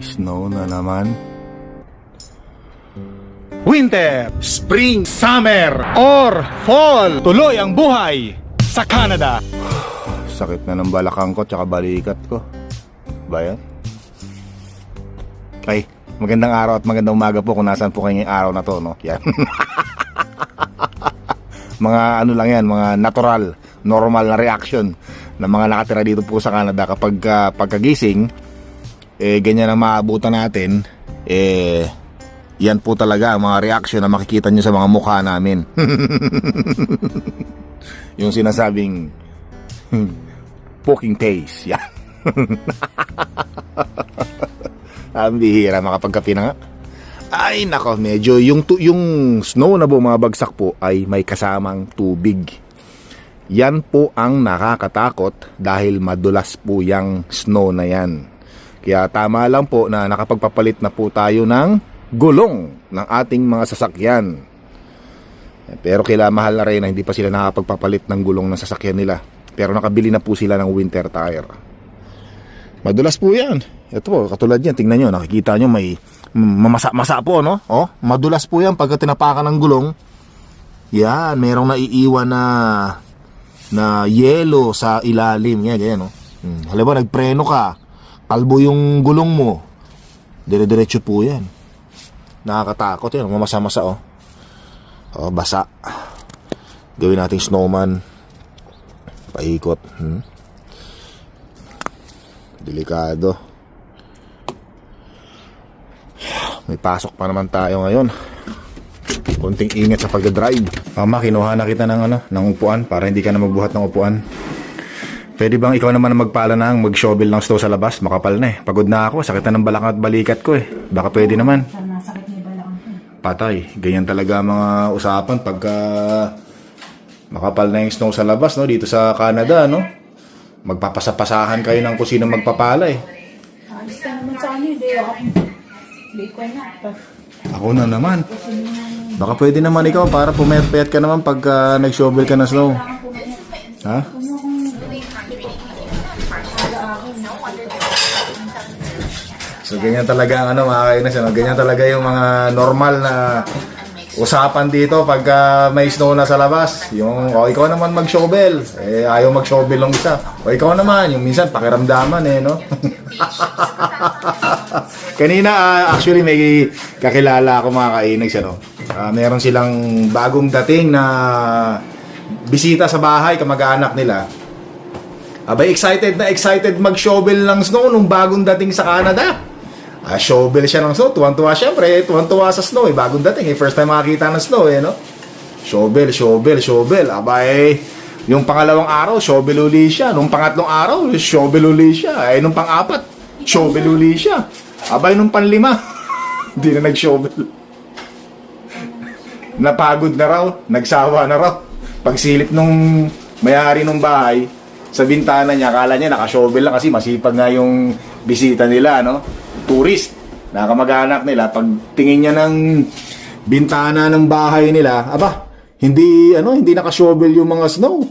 Snow na naman. Winter, Spring, Summer, or Fall. Tuloy ang buhay sa Canada. Sakit na ng balakang ko tsaka balikat ko. Ba yan? Ay, magandang araw at magandang umaga po kung nasaan po kayo ngayong araw na to, no? Yan. mga ano lang yan, mga natural, normal na reaction ng mga nakatira dito po sa Canada kapag ah, pagkagising, eh ganyan ang maabutan natin, eh yan po talaga ang mga reaction na makikita nyo sa mga mukha namin. Yung sinasabing poking taste. Yan. Ang bihira makapagkapi na nga. Ay nako, medyo yung yung snow na bumabagsak po ay may kasamang tubig. Yan po ang nakakatakot dahil madulas po yung snow na yan. Kaya tama lang po na nakapagpapalit na po tayo ng gulong ng ating mga sasakyan. Pero kila mahal na rin na hindi pa sila nakapagpapalit ng gulong ng sasakyan nila. Pero nakabili na po sila ng winter tire. Madulas po yan. Ito po, katulad yan, tingnan nyo, nakikita nyo may mamasa-masa po, no? Oh, madulas po yan pagka tinapakan ng gulong. Yan, merong naiiwan na na yelo sa ilalim. Yan, ganyan, no? Hmm. Halimbawa, nagpreno ka, kalbo yung gulong mo, dire-diretso po yan. Nakakatakot yan, mamasa-masa, oh. Oh, basa. Gawin nating snowman. Paikot. Hmm? Delikado. May pasok pa naman tayo ngayon. Konting ingat sa pagdadrive. Mama, kinuha na kita ng, ano, ng upuan para hindi ka na magbuhat ng upuan. Pwede bang ikaw naman ang magpala na ang mag-shovel ng snow sa labas? Makapal na eh. Pagod na ako. Sakit na ng balakang at balikat ko eh. Baka pwede naman. Sana sakit ni balakang ko. Patay. Ganyan talaga mga usapan pagka makapal na yung snow sa labas, no? Dito sa Canada, no? Magpapasapasahan kayo ng kusina magpapala eh. Alis ka naman sa ano, hindi ako. Hindi ko na. Ako na naman. Baka pwede naman ikaw para pumayat-payat ka naman pagka nag-shovel ka ng snow. Ha? So ganyan talaga ang ano mga kainis, ano? ganyan talaga yung mga normal na usapan dito pagka may snow na sa labas. Yung, o ikaw naman mag-shovel, eh ayaw mag-shovel ng isa. O ikaw naman, yung minsan pakiramdaman eh, no? Kanina, ah, actually may kakilala ako mga kainags, ano? Ah, meron silang bagong dating na bisita sa bahay, kamag-anak nila. Abay, excited na excited mag-shovel ng snow nung bagong dating sa Canada. Ah, shovel siya ng snow. Tuwan-tuwa syempre. Tuwan-tuwa sa snow. Eh. Bagong dating. Eh. First time makakita ng snow. Eh, no? Shovel, shovel, shovel. Abay, yung pangalawang araw, shovel uli siya. Nung pangatlong araw, shovel uli siya. Ay, nung pang-apat, shovel uli siya. Abay, nung panlima, hindi na nag-shovel. Napagod na raw. Nagsawa na raw. Pagsilip nung may-ari nung bahay, sa bintana niya, akala niya naka-shovel lang kasi masipag nga yung bisita nila, no? Tourist. Nakamag-anak nila. Pag tingin niya ng bintana ng bahay nila, aba, hindi, ano, hindi naka-shovel yung mga snow.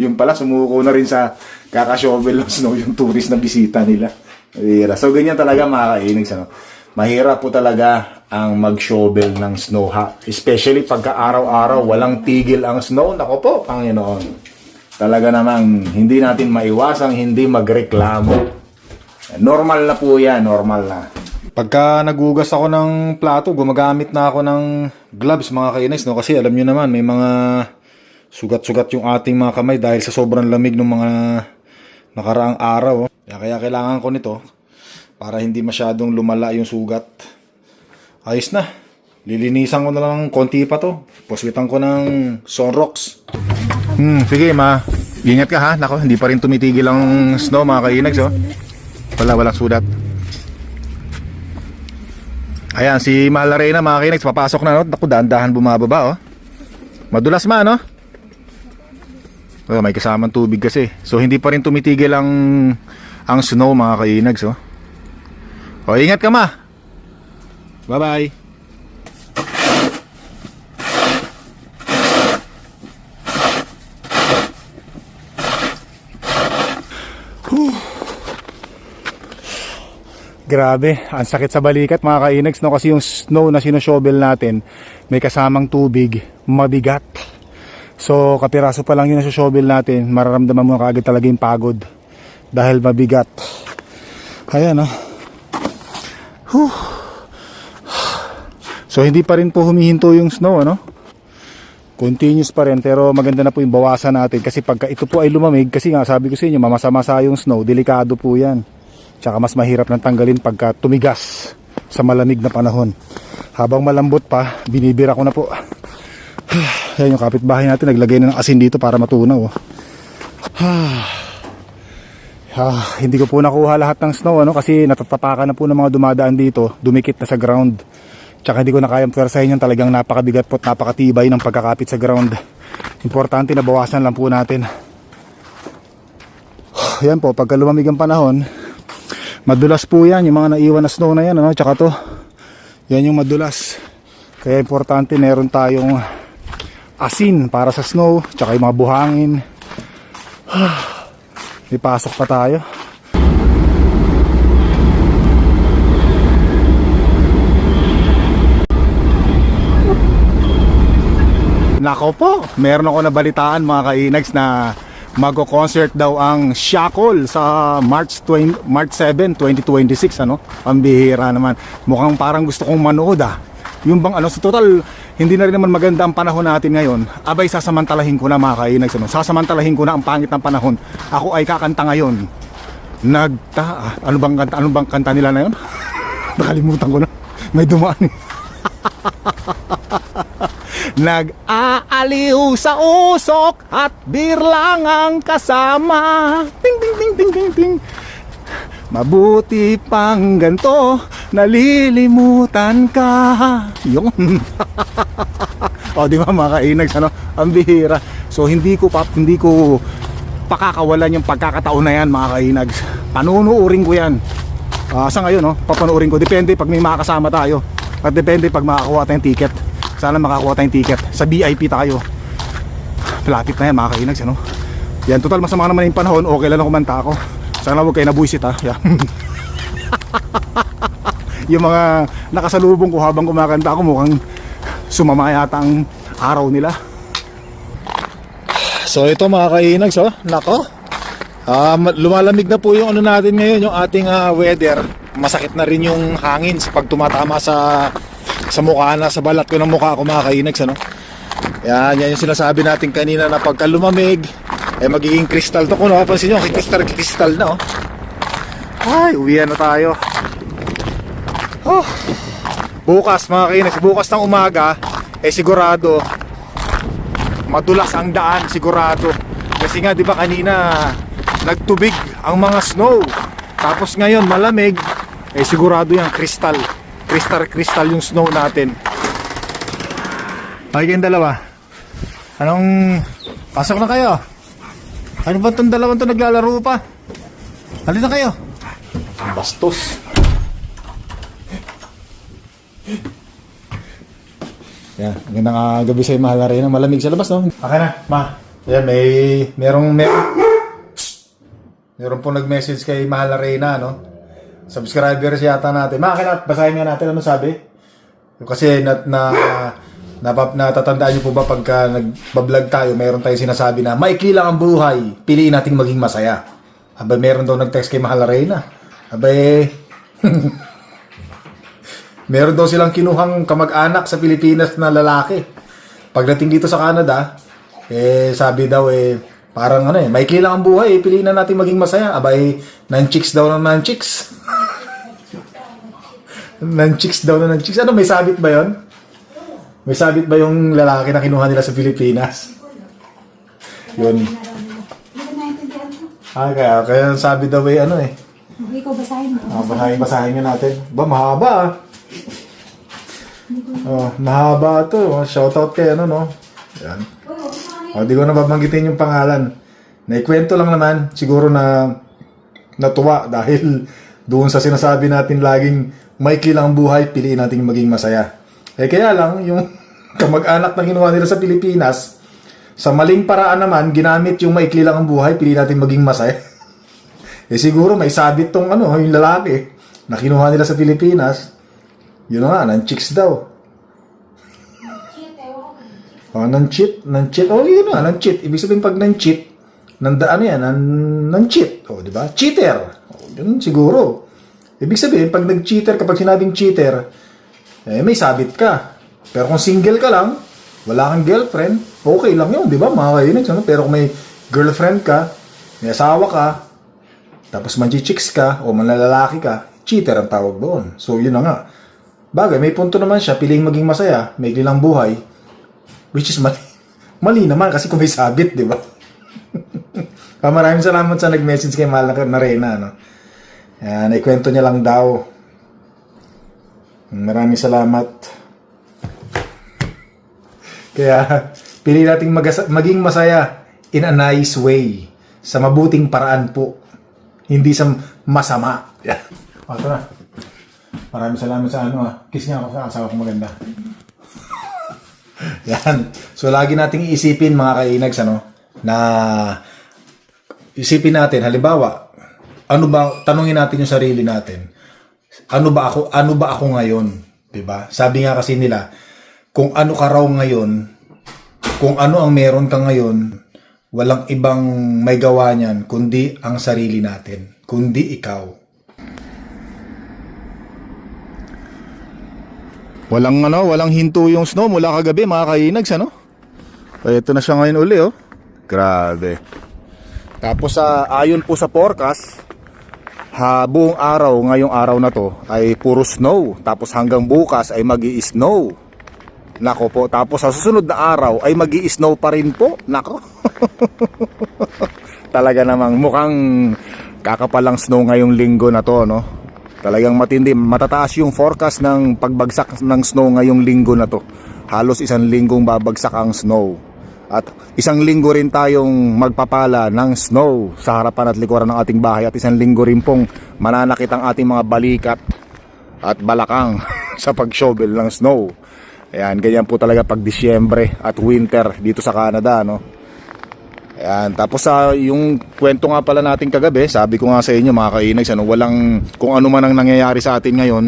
Yung pala, sumuko na rin sa kaka-shovel ng snow yung tourist na bisita nila. Mahira. So, ganyan talaga mga kainags, ano? Mahirap po talaga ang mag-shovel ng snow ha. Especially pagka araw-araw walang tigil ang snow. Nako po, Panginoon. Talaga namang hindi natin maiwasang hindi magreklamo. Normal na po yan, normal na. Pagka nagugas ako ng plato, gumagamit na ako ng gloves mga kainis, no? Kasi alam nyo naman, may mga sugat-sugat yung ating mga kamay dahil sa sobrang lamig ng mga nakaraang araw. oh. Kaya, kailangan ko nito para hindi masyadong lumala yung sugat. Ayos na. Lilinisan ko na lang konti pa to. Puswitan ko ng Sunrox. Hmm, sige ma. Ingat ka ha. Nako, hindi pa rin tumitigil ang snow mga kainags oh. Wala, walang sudat. Ayan, si Mahal na Reyna mga kainags, papasok na no. Naku, dahan-dahan bumababa oh. Madulas ma no? Oh, may kasamang tubig kasi. So hindi pa rin tumitigil ang ang snow mga kainags oh. O, ingat ka ma. Bye-bye. Grabe, ang sakit sa balikat mga kainags no kasi yung snow na sinoshovel natin may kasamang tubig, mabigat. So kapiraso pa lang yun na shovel natin, mararamdaman mo kaagad talaga yung pagod dahil mabigat. Ayan no. Whew. So hindi pa rin po humihinto yung snow ano. Continuous pa rin pero maganda na po yung bawasan natin kasi pagka ito po ay lumamig kasi nga sabi ko sa inyo mamasa-masa yung snow, delikado po yan. Tsaka mas mahirap nang tanggalin pagka tumigas sa malamig na panahon. Habang malambot pa, binibira ko na po. Yan yung kapitbahay natin, naglagay na ng asin dito para matunaw. oh. Ah, hindi ko po nakuha lahat ng snow ano kasi natatapakan na po ng mga dumadaan dito, dumikit na sa ground. Tsaka hindi ko na kayang pwersahin yan talagang napakabigat po at napakatibay ng pagkakapit sa ground. Importante na bawasan lang po natin. Yan po, pagka lumamig ang panahon, madulas po yan, yung mga naiwan na snow na yan, ano? Tsaka to, yan yung madulas. Kaya importante, meron tayong asin para sa snow, tsaka yung mga buhangin. Ipasok pa tayo. Nako po, meron ako nabalitaan mga kainags na magko-concert daw ang Shackle sa March 20, March 7, 2026 ano. Ang bihira naman. Mukhang parang gusto kong manood ah. Yung bang ano sa total hindi na rin naman maganda ang panahon natin ngayon. Abay sasamantalahin ko na mga kainags ano. Sasamantalahin ko na ang pangit ng panahon. Ako ay kakanta ngayon. Nagta ah, ano bang kanta ano bang kanta nila na yun? Nakalimutan ko na. May dumaan eh. Nag-aaliw sa usok at beer lang ang kasama. Ting ting ting ting ting ting. Mabuti pang ganto, nalilimutan ka. Yung. o di ba mga kainags, ano? Ang bihira. So hindi ko pa, hindi ko pakakawalan yung pagkakataon na yan mga kainags. Panunuurin ko yan. Ah, sa ngayon, no? papanuurin ko. Depende pag may makakasama tayo. At depende pag makakuha tayong ticket. Sana makakuha tayong ticket. Sa VIP tayo. Malapit na yan mga kainags. Ano? Yan, total masama naman yung panahon. Okay lang kumanta ako. Sana huwag kayo nabuisit ha. Yan. yung mga nakasalubong ko habang kumakanta ako mukhang sumama yata ang araw nila. So ito mga kainags, oh. nako. Ma- lumalamig na po yung ano natin ngayon, yung ating ah, weather. Masakit na rin yung hangin pag tumatama sa sa mukha na, sa balat ko ng mukha ko mga kainags, ano. Yan, yan yung sinasabi natin kanina na pagka lumamig, eh magiging crystal to. Kung napapansin nyo, crystal, crystal na, oh. Ay, uwian na tayo. Oh. Bukas mga kainags, bukas ng umaga, eh sigurado, madulas ang daan sigurado. Kasi nga 'di ba kanina nagtubig ang mga snow. Tapos ngayon malamig, eh sigurado yung crystal. Crystal crystal yung snow natin. Ay kayong dalawa. Anong pasok na kayo? Ano ba itong dalawang to naglalaro pa? Halina kayo. Bastos. Yan, magandang uh, gabi sa mahal rin. Malamig sa labas, no? Okay na, ma. Yan, may, merong, merong, meron po nag-message kay Mahal Arena, no? Subscribers yata natin. Ma, kaya basahin nga natin ano sabi. Kasi na, na, na, natatandaan niyo po ba pagka nagbablog tayo, meron tayong sinasabi na maikli lang ang buhay, piliin nating maging masaya. Aba, meron daw nag-text kay Mahal Arena. Aba, Meron daw silang kinuhang kamag-anak sa Pilipinas na lalaki. Pagdating dito sa Canada, eh sabi daw eh parang ano eh, maikli lang ang buhay, eh, piliin na natin maging masaya. Abay, nan-chicks daw ng nan-chicks. nan-chicks daw na nan-chicks. Ano, may sabit ba yon? May sabit ba yung lalaki na kinuha nila sa Pilipinas? Yun. Ah, kaya, kaya sabi daw eh, ano eh. Hindi ko basahin mo. Ah, basahin, basahin nga natin. Ba, mahaba ah. Oh, mahaba to. Shoutout kay ano, no? Yan. Oh, di ko na babanggitin yung pangalan. Naikwento lang naman, siguro na natuwa dahil doon sa sinasabi natin laging maikli lang ang buhay, piliin natin maging masaya. Eh kaya lang, yung kamag-anak na ginawa nila sa Pilipinas, sa maling paraan naman, ginamit yung maikli lang ang buhay, piliin natin maging masaya. eh siguro may sabit tong ano, yung lalaki na kinuha nila sa Pilipinas, yun na nga, ng chicks daw. Oh, nang cheat, nang cheat. Oh, yun na, nang cheat. Ibig sabihin pag nang cheat, nanda ano yan, nang, nang cheat. Oh, di ba? Cheater. Yun siguro. Ibig sabihin, pag nag-cheater, kapag sinabing cheater, eh, may sabit ka. Pero kung single ka lang, wala kang girlfriend, okay lang yun, di ba? Mga kainis, ano? Pero kung may girlfriend ka, may asawa ka, tapos manchichicks ka, o manlalaki ka, cheater ang tawag doon. So, yun na nga. Bagay, may punto naman siya, piling maging masaya, may lang buhay, Which is mali. Mali naman kasi kung may sabit, di ba? Ah, maraming salamat sa nag-message kay Mahal na Reyna. No? Yan, ikwento niya lang daw. Maraming salamat. Kaya, pili nating maging masaya in a nice way. Sa mabuting paraan po. Hindi sa masama. Yan. O, ito na. Maraming salamat sa ano ah. Kiss nga ako sa asawa ko maganda. Yan. So, lagi nating iisipin mga kainags, ano, na isipin natin, halimbawa, ano ba, tanungin natin yung sarili natin. Ano ba ako, ano ba ako ngayon? 'Di ba? Sabi nga kasi nila, kung ano ka raw ngayon, kung ano ang meron ka ngayon, walang ibang may gawa niyan, kundi ang sarili natin, kundi ikaw. Walang ano, walang hinto yung snow mula kagabi mga kainags ano. Ay, ito na siya ngayon uli oh. Grabe. Tapos sa ayon po sa forecast, ha, buong araw ngayong araw na to ay puro snow. Tapos hanggang bukas ay magi snow Nako po, tapos sa susunod na araw ay magi snow pa rin po. Nako. Talaga namang mukhang kakapalang snow ngayong linggo na to, no? Talagang matindi, matataas yung forecast ng pagbagsak ng snow ngayong linggo na to. Halos isang linggong babagsak ang snow. At isang linggo rin tayong magpapala ng snow sa harapan at likuran ng ating bahay at isang linggo rin pong mananakit ang ating mga balikat at balakang sa pag-shovel ng snow. Ayan, ganyan po talaga pag Disyembre at winter dito sa Canada, no? Ayan, tapos sa yung kwento nga pala natin kagabi, sabi ko nga sa inyo mga kainags, ano, walang kung ano man ang nangyayari sa atin ngayon,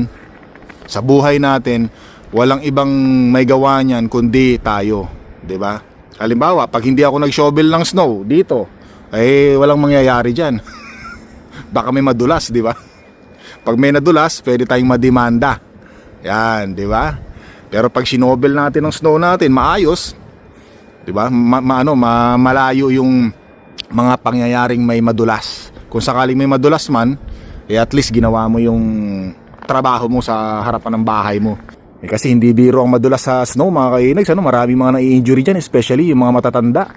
sa buhay natin, walang ibang may gawa niyan kundi tayo, 'di ba? Halimbawa, pag hindi ako nag-shovel ng snow dito, eh walang mangyayari diyan. Baka may madulas, 'di ba? Pag may nadulas, pwede tayong mademanda. Yan, 'di ba? Pero pag sinobel natin ng snow natin, maayos, 'di ba? Ma, ma- ano, ma- malayo yung mga pangyayaring may madulas. Kung sakaling may madulas man, eh at least ginawa mo yung trabaho mo sa harapan ng bahay mo. Eh, kasi hindi biro ang madulas sa snow mga kainags, ano, marami mga nai-injury dyan, especially yung mga matatanda.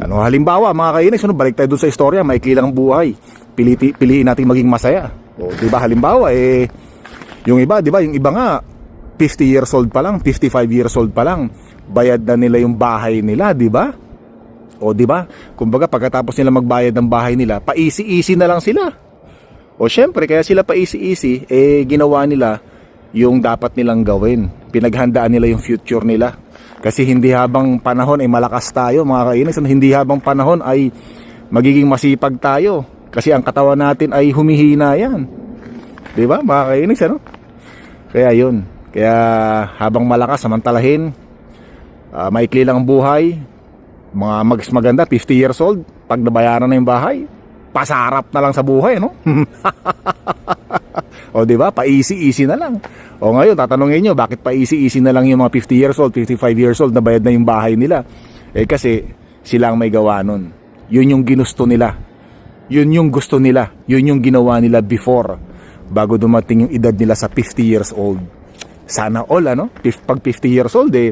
Ano, halimbawa mga kainags, ano, balik tayo dun sa istorya, maikli lang ang buhay. Piliti, piliin natin maging masaya. O, di ba halimbawa, eh, yung iba, di ba, yung iba nga, 50 years old pa lang, 55 years old pa lang, bayad na nila yung bahay nila, di ba? O di ba? Kumbaga pagkatapos nila magbayad ng bahay nila, pa-easy-easy na lang sila. O syempre, kaya sila pa-easy-easy, eh ginawa nila yung dapat nilang gawin. Pinaghandaan nila yung future nila. Kasi hindi habang panahon ay malakas tayo, mga kainis, hindi habang panahon ay magiging masipag tayo. Kasi ang katawan natin ay humihina yan. Di ba, mga kainis, ano? Kaya yun. Kaya habang malakas, samantalahin, Ah, maikli lang ang buhay. Mga mags maganda, 50 years old. Pag nabayaran na yung bahay, pasarap na lang sa buhay, no? o di ba? Pa-easy-easy na lang. O ngayon, tatanungin nyo, bakit pa-easy-easy na lang yung mga 50 years old, 55 years old na bayad na yung bahay nila? Eh kasi sila ang may gawa nun. Yun yung ginusto nila. Yun yung gusto nila. Yun yung ginawa nila before bago dumating yung edad nila sa 50 years old. Sana all, ano? Pag 50 years old, eh,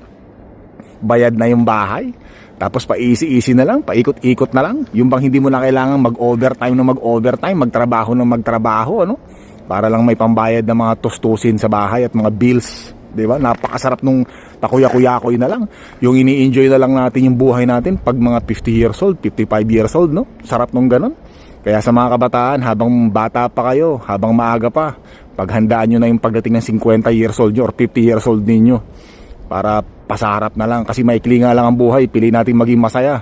bayad na yung bahay. Tapos pa easy-easy na lang, paikot-ikot na lang. Yung bang hindi mo na kailangan mag-overtime na mag-overtime, magtrabaho na magtrabaho, ano? Para lang may pambayad ng mga tustusin sa bahay at mga bills. 'di ba? Napakasarap nung takuya-kuyakoy na lang. Yung ini-enjoy na lang natin yung buhay natin pag mga 50 years old, 55 years old, no? Sarap nung ganun. Kaya sa mga kabataan, habang bata pa kayo, habang maaga pa, paghandaan nyo na yung pagdating ng 50 years old nyo or 50 years old ninyo para pasarap na lang kasi maikli nga lang ang buhay, pili natin maging masaya.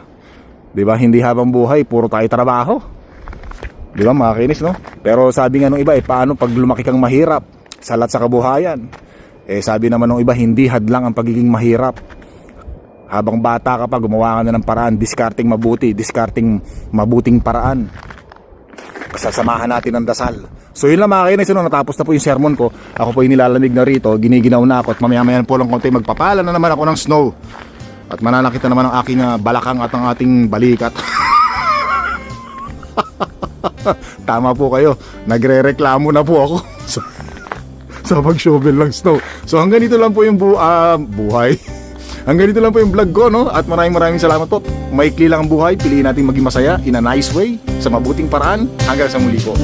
'Di ba? Hindi habang buhay, puro tayo trabaho. 'Di ba, mga kinis, no? Pero sabi nga nung iba, eh, paano pag lumaki kang mahirap, salat sa kabuhayan? Eh, sabi naman nung iba, hindi hadlang ang pagiging mahirap. Habang bata ka pa, gumawa ka na ng paraan, discarding mabuti, discarding mabuting paraan. Kasasamahan natin ang dasal. So yun lang mga kainis, no, natapos na po yung sermon ko. Ako po yung nilalamig na rito, giniginaw na ako at mamaya-maya po lang konti magpapala na naman ako ng snow. At mananakita naman ang aking ah, balakang at ang ating balikat. Tama po kayo, nagre-reklamo na po ako sa, sa pag-shovel ng snow. So hanggang dito lang po yung bu ah, buhay. hanggang dito lang po yung vlog ko, no? At maraming maraming salamat po. Maikli lang ang buhay, piliin natin maging masaya in a nice way, sa mabuting paraan. Hanggang sa muli po.